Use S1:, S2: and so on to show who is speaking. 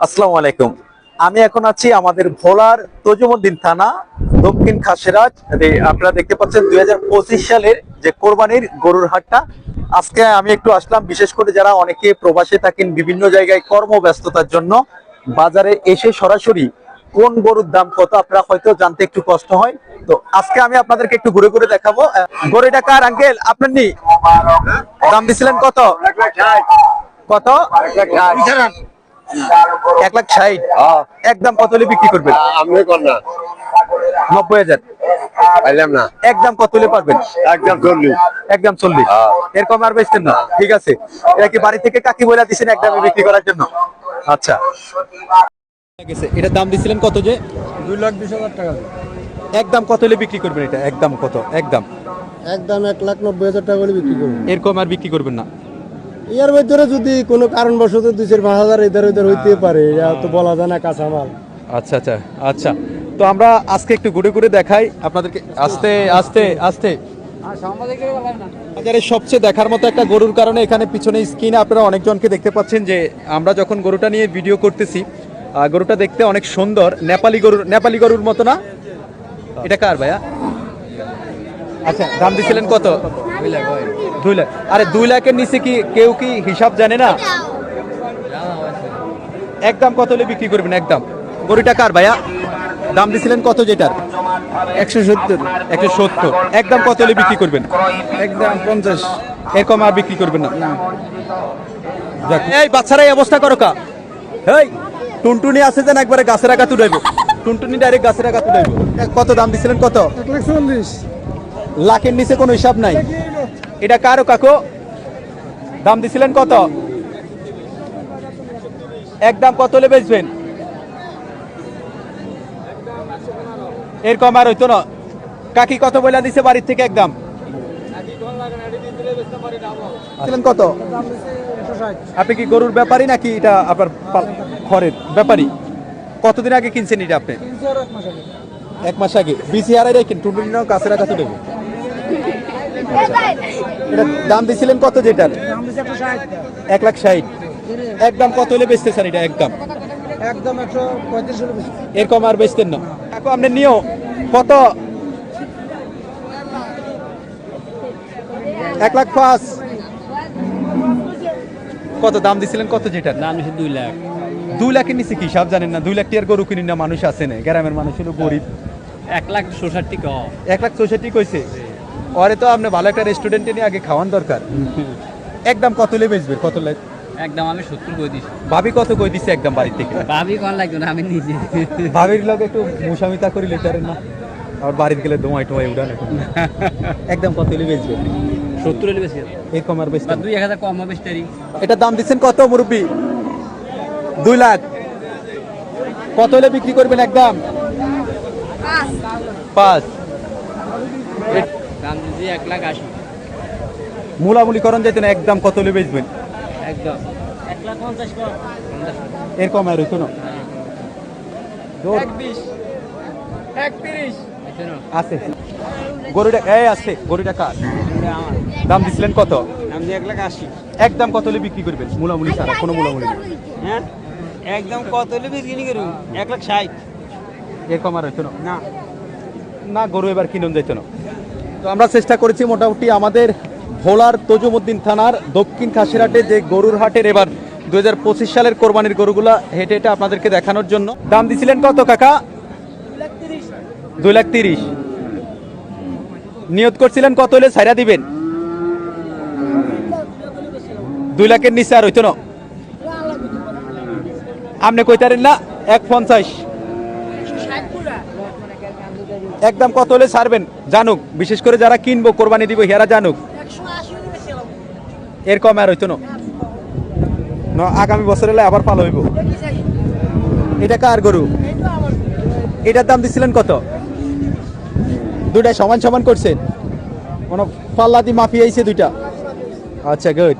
S1: আসসালামু আলাইকুম। আমি এখন আছি আমাদের ভোলার তজুমুদ্দিন থানা, দক্ষিণ খাসেরাজ। আপনারা দেখতে পাচ্ছেন দুই হাজার পঁচিশ সালের যে কোরবানির গরুর হাটটা। আজকে আমি একটু আসলাম, বিশেষ করে যারা অনেকে প্রবাসে থাকেন বিভিন্ন জায়গায় কর্মব্যস্ততার জন্য, বাজারে এসে সরাসরি কোন গরুর দাম কত, আপনারা হয়তো জানতে একটু কষ্ট হয়। তো আজকে আমি আপনাদেরকে একটু ঘুরে ঘুরে দেখাবো। গরুটা কার আঙ্কেল আপনার নি? দাম দিছিলেন কত? কত? এক লাখ ষাট। একদম কত হলে বিক্রি করবেন?
S2: আমি না।
S1: নব্বই হাজার।
S2: পাইলাম না।
S1: একদম কত হলে পারবেন?
S2: একদম চল্লিশ।
S1: একদম চল্লিশ। এরকম আর বেচতেন না। ঠিক আছে। এটা কি বাড়ি থেকে কাকি বলে দিচ্ছেন একদমই বিক্রি করার জন্য? আচ্ছা। এটার দাম দিছিলেন কত যে?
S3: দুই লাখ বিশ হাজার টাকা।
S1: একদম কত হলে বিক্রি করবেন এটা? একদম কত? একদম
S3: একদম এক লাখ নব্বই হাজার টাকা করে বিক্রি করব
S1: এরকম আর বিক্রি করবেন না।
S3: এর ভিতরে যদি কোনো কারণবশত দুই চার পাঁচ হাজার এদের ওইদের হইতে পারে এটা তো বলা যায় না কাঁচামাল।
S1: আচ্ছা আচ্ছা আচ্ছা। তো আমরা আজকে একটু ঘুরে ঘুরে দেখাই আপনাদেরকে। আস্তে আস্তে আস্তে। বাজারে সবচেয়ে দেখার মতো একটা গরুর কারণে এখানে পিছনে স্ক্রিনে আপনারা অনেকজনকে দেখতে পাচ্ছেন যে আমরা যখন গরুটা নিয়ে ভিডিও করতেছি গরুটা দেখতে অনেক সুন্দর। নেপালি গরুর নেপালি গরুর মতো না? এটা কার ভাইয়া? আচ্ছা দাম দিছিলেন কত? দুই লাখ। আরে দুই লাখের নিচে কি কেউ কি হিসাব জানে না? একদম কত হলে বিক্রি করবেন? একদম গরুটা কার ভাইয়া? দাম দিছিলেন কত যেটার?
S3: একশো সত্তর।
S1: একশো সত্তর। একদম কত হলে বিক্রি করবেন?
S3: একদম পঞ্চাশ।
S1: এরকম আর বিক্রি করবেন না। এই বাচ্চারা এই অবস্থা করো কা। এই টুনটুনি আছে যেন একবারে গাছের আগা তুলাইব টুনটুনি ডাইরেক্ট গাছের আগা তুলাইব কত দাম দিছিলেন? কত?
S3: এক লাখ চল্লিশ।
S1: লাখের নিচে কোনো হিসাব নাই। এটা কারও কাকো? দাম দিছিলেন কত? এক দাম কত হলে বেচবেন? এরকম আর হইতো না। কাকি কত বইলা দিছে বাড়ির থেকে একদম কত? আপনি কি গরুর ব্যাপারী নাকি এটা আপনার ঘরের ব্যাপারী? কতদিন আগে কিনছেন এটা আপনি? এক মাস আগে। বিসি হারাই রেখেন নাও কাছে দেবো এটা দাম দিছিলেন কত যেটার? এক লাখ ষাট। একদম কত হলে বেচতেছেন এটা? একদম
S3: একদম একশো পঁয়ত্রিশ
S1: এরকম আর বেচতেন না। এখন আপনি নিও। কত? এক লাখ পাঁচ। কত দাম দিছিলেন? কত যেটার?
S4: দাম হচ্ছে দুই লাখ।
S1: দুই লাখের নিচে কি সব জানেন না? দুই লাখ টিয়ার গরু কিনি না মানুষ আছে না। গ্রামের মানুষ হলো গরিব।
S4: এক লাখ ষষট্টি কম
S1: এক লাখ চৌষট্টি কইছে। ওরে তো আপনি ভালো একটা রেস্টুরেন্টে নিয়ে আগে খাওয়ান দরকার। একদম কত লে বেচবেন? কত লাখ
S4: একদম আমি সত্তর কই দিছি।
S1: ভাবি কত কই দিছে একদম বাড়ি থেকে?
S4: ভাবি কন লাগবে না আমি নিজে।
S1: ভাবির লগে একটু মুসামিতা করি লেটারেন না। আর বাড়ির গেলে দোমাই টোমাই উড়ান এখন। একদম কত লে বেচবেন?
S4: সত্তর হলে বেশি
S1: এরকম আর বেচতেন
S4: দুই এক হাজার কম হবে স্টারি
S1: এটা দাম দিচ্ছেন কত মুরব্বী? দুই লাখ। কত হলে বিক্রি করবেন একদম? পাঁচ। এ-
S4: দাম দিচ্ছি এক লাখ আশি।
S1: মুলামুলি করণ যাইতে না একদম কত হলে বেচবেন?
S4: একদম। এক লাখ পঞ্চাশ কম
S1: এরকম আর হইতো না।
S4: বিশ এক তিরিশ
S1: আছে। গরুটা এই আছে। গরুটা কার? দাম দিছিলেন কত?
S4: দাম দিয়ে এক লাখ আশি।
S1: একদম কত হলে বিক্রি করবেন? মুলামুলি ছাড়া কোনো মুলামুলি নেই।
S4: হ্যাঁ? একদম কত হলে বিক্রি করুন? এক লাখ ষাট।
S1: এরকম আর হইতো না?
S4: না।
S1: না গরু এবার কিনুন যাইত না। তো আমরা চেষ্টা করেছি মোটামুটি আমাদের ভোলার তজুমুদ্দিন থানার দক্ষিণ খাসিরহাটে যে গরুর হাটের এবার দু হাজার পঁচিশ সালের কোরবানির গরুগুলা হেঁটে হেঁটে আপনাদেরকে দেখানোর জন্য। দাম দিছিলেন কত কাকা? দুই লাখ তিরিশ। নিয়ত করছিলেন কত হলে ছাইরা দিবেন? দুই লাখের নিচে আর হইতো না। আপনি কইতারেন না, এক পঞ্চাশ। একদম কত হলে ছাড়বেন? জানুক, বিশেষ করে যারা কিনবো, কোরবানি দিব, হেরা জানুক। এর কম আর হইতো না। আগামী বছর এলে আবার পালো হইব। এটা কার গরু? এটার দাম দিছিলেন কত? দুইটা সমান সমান করছেন। কোনো পাল্লা দিয়ে মাপি আইছে দুইটা। আচ্ছা গুড